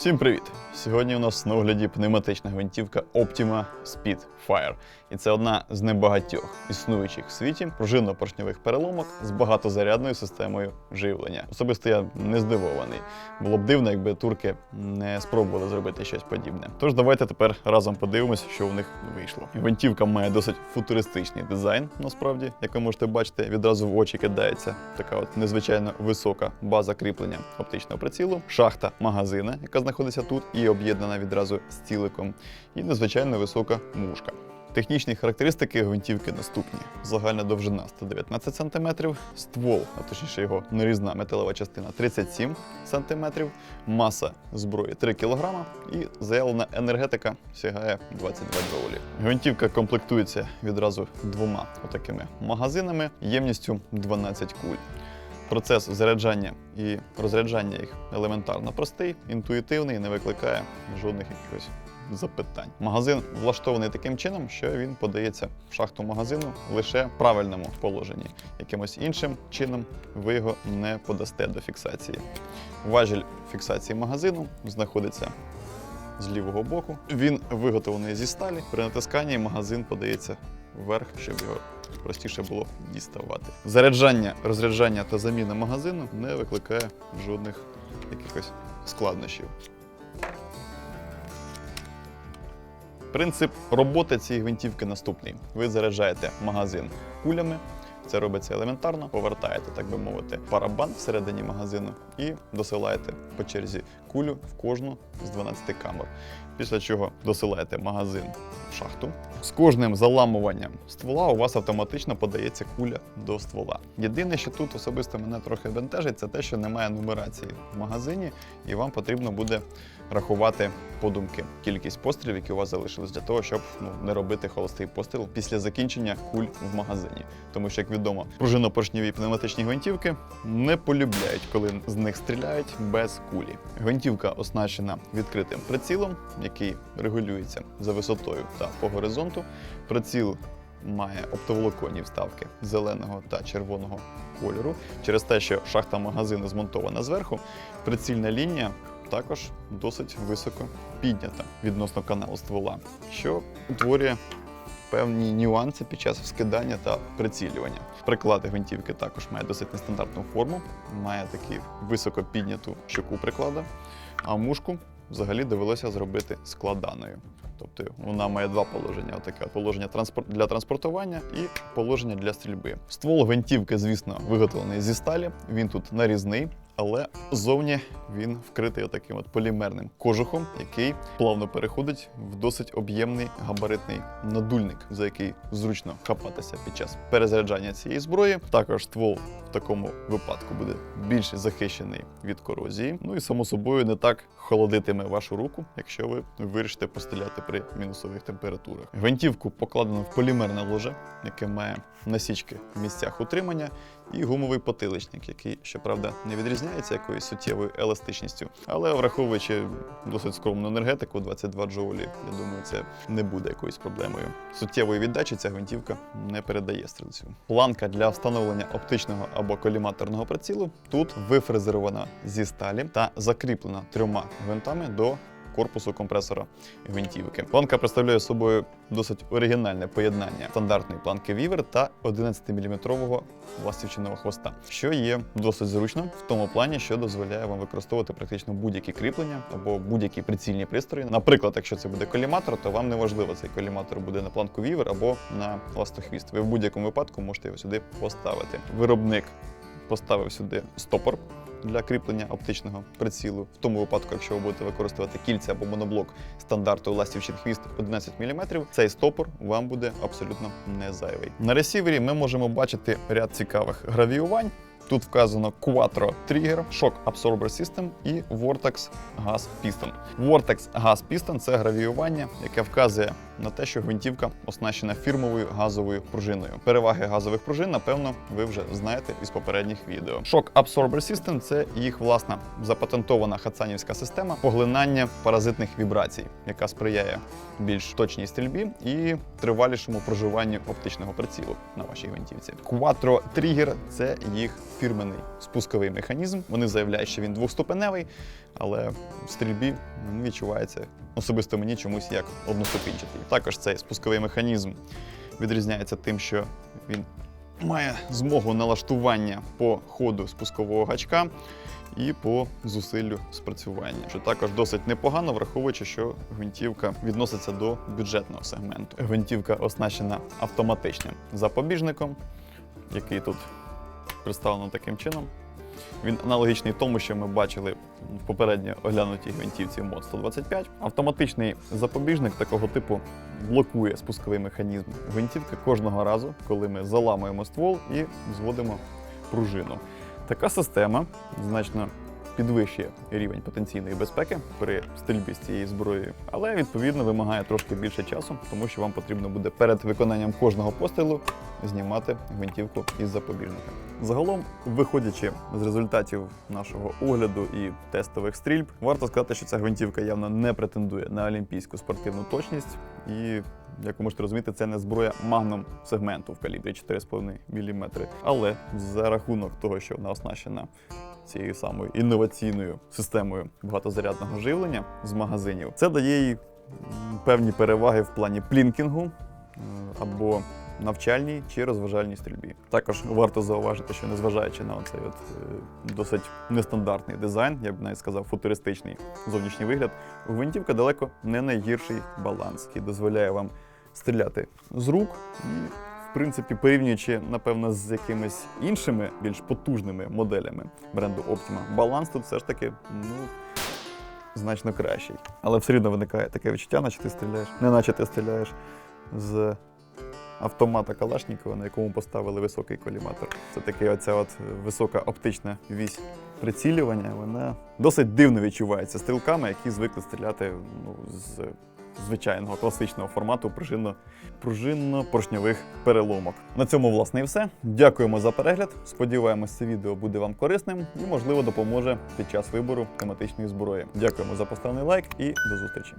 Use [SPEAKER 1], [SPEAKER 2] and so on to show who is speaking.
[SPEAKER 1] Всім привіт! Сьогодні у нас на огляді пневматична гвинтівка Optima Speed Fire. І це одна з небагатьох існуючих в світі пружинно-поршньових переломок з багатозарядною системою живлення. Особисто я не здивований. Було б дивно, якби турки не спробували зробити щось подібне. Тож давайте тепер разом подивимось, що в них вийшло. Гвинтівка має досить футуристичний дизайн, насправді, як ви можете бачити, відразу в очі кидається така от незвичайно висока база кріплення оптичного прицілу, шахта магазина, яка знаходиться тут об'єднана відразу з ціликом, і незвичайно висока мушка. Технічні характеристики гвинтівки наступні: загальна довжина 119 см, ствол, а точніше його нарізна металева частина 37 см, маса зброї 3 кг і заявлена енергетика сягає 22 джоулі. Гвинтівка комплектується відразу двома отакими магазинами ємністю 12 куль. Процес заряджання і розряджання їх елементарно простий, інтуїтивний, не викликає жодних якихось запитань. Магазин влаштований таким чином, що він подається в шахту магазину лише в правильному положенні. Якимось іншим чином ви його не подасте до фіксації. Важіль фіксації магазину знаходиться з лівого боку. Він виготовлений зі сталі. При натисканні магазин подається вверх, щоб його простіше було діставати. Заряджання, розряджання та заміна магазину не викликає жодних якихось складнощів. Принцип роботи цієї гвинтівки наступний: ви заряджаєте магазин кулями. Це робиться елементарно, повертаєте, так би мовити, парабан всередині магазину і досилаєте по черзі кулю в кожну з 12 камер. Після чого досилаєте магазин в шахту. З кожним заламуванням ствола у вас автоматично подається куля до ствола. Єдине, що тут особисто мене трохи бентежить, це те, що немає нумерації в магазині, і вам потрібно буде рахувати подумки кількість пострілів, які у вас залишились для того, щоб ну, не робити холостий постріл після закінчення куль в магазині. Тому що, як відомо, пружинно-поршневі пневматичні гвинтівки не полюбляють, коли з них стріляють без кулі. Гвинтівка оснащена відкритим прицілом, який регулюється за висотою та по горизонту. Приціл має оптоволоконні вставки зеленого та червоного кольору. Через те, що шахта магазину змонтована зверху, прицільна лінія також досить високо піднята відносно каналу ствола, що утворює певні нюанси під час скидання та прицілювання. Приклад гвинтівки також має досить нестандартну форму, має таку високо підняту щоку приклада, а мушку взагалі довелося зробити складаною. Тобто вона має два положення: отаке положення для транспортування і положення для стрільби. Ствол гвинтівки, звісно, виготовлений зі сталі. Він тут нарізний, але ззовні він вкритий отаким от полімерним кожухом, який плавно переходить в досить об'ємний габаритний надульник, за який зручно хапатися під час перезаряджання цієї зброї. Також ствол в такому випадку буде більш захищений від корозії. Ну і само собою не так холодитиме вашу руку, якщо ви вирішите постріляти при мінусових температурах. Гвинтівку покладено в полімерне ложе, яке має насічки в місцях утримання, і гумовий потиличник, який, щоправда, не відрізняється якоюсь суттєвою еластичністю. Але враховуючи досить скромну енергетику, 22 джоулі, я думаю, це не буде якоюсь проблемою. Суттєвої віддачі ця гвинтівка не передає стрільцю. Планка для встановлення оптичного або коліматорного прицілу тут вифрезерована зі сталі та закріплена трьома гвинтами до корпусу компресора гвинтівки. Планка представляє собою досить оригінальне поєднання стандартної планки Вівер та 11-мм ластівчиного хвоста, що є досить зручно в тому плані, що дозволяє вам використовувати практично будь-які кріплення або будь-які прицільні пристрої. Наприклад, якщо це буде коліматор, то вам не важливо, цей коліматор буде на планку Вівер або на ластохвіст. Ви в будь-якому випадку можете його сюди поставити. Виробник поставив сюди стопор для кріплення оптичного прицілу. В тому випадку, якщо ви будете використовувати кільця або моноблок стандарту ластівчин хвіст 11 мм, цей стопор вам буде абсолютно не зайвий. На ресівері ми можемо бачити ряд цікавих гравіювань. Тут вказано Quattro Trigger, Shock Absorber System і Vortex Gas Piston. Vortex Gas Piston – це гравіювання, яке вказує на те, що гвинтівка оснащена фірмовою газовою пружиною. Переваги газових пружин, напевно, ви вже знаєте із попередніх відео. Shock Absorber System – це їх власна запатентована хацанівська система поглинання паразитних вібрацій, яка сприяє більш точній стрільбі і тривалішому проживанню оптичного прицілу на вашій гвинтівці. Quattro Trigger – це їх фірменний спусковий механізм. Вони заявляють, що він двохступеневий, але в стрільбі відчувається особисто мені чомусь як одноступінчатий. Також цей спусковий механізм відрізняється тим, що він має змогу налаштування по ходу спускового гачка і по зусиллю спрацювання, що також досить непогано, враховуючи, що гвинтівка відноситься до бюджетного сегменту. Гвинтівка оснащена автоматичним запобіжником, який тут представлено таким чином. Він аналогічний тому, що ми бачили в попередньо оглянутій гвинтівці мод 125. Автоматичний запобіжник такого типу блокує спусковий механізм гвинтівки кожного разу, коли ми заламуємо ствол і зводимо пружину. Така система значно підвищує рівень потенційної безпеки при стрільбі з цією зброєю, але відповідно вимагає трошки більше часу, тому що вам потрібно буде перед виконанням кожного пострілу знімати гвинтівку із запобіжника. Загалом, виходячи з результатів нашого огляду і тестових стрільб, варто сказати, що ця гвинтівка явно не претендує на олімпійську спортивну точність і. Як ви можете розуміти, це не зброя магнум сегменту в калібрі 4,5 мм. Але за рахунок того, що вона оснащена цією самою інноваційною системою багатозарядного живлення з магазинів, це дає їй певні переваги в плані плінкінгу е, або навчальній чи розважальній стрільбі. Також варто зауважити, що незважаючи на цей от е, досить нестандартний дизайн, я б навіть сказав, футуристичний зовнішній вигляд, гвинтівка далеко не найгірший баланс, який дозволяє вам стріляти з рук. В принципі, порівнюючи, напевно, з якимись іншими більш потужними моделями бренду Optima, баланс тут все ж таки ну, значно кращий. Але все рівно виникає таке відчуття, наче ти стріляєш, не наче ти стріляєш з автомата Калашникова, на якому поставили високий коліматор. Це таки оця от висока оптична вісь прицілювання, вона досить дивно відчувається стрілками, які звикли стріляти ну, з звичайного класичного формату пружинно пружинно-поршньових переломок. На цьому, власне, і все. Дякуємо за перегляд. Сподіваємось, це відео буде вам корисним і, можливо, допоможе під час вибору тематичної зброї. Дякуємо за поставлений лайк і до зустрічі.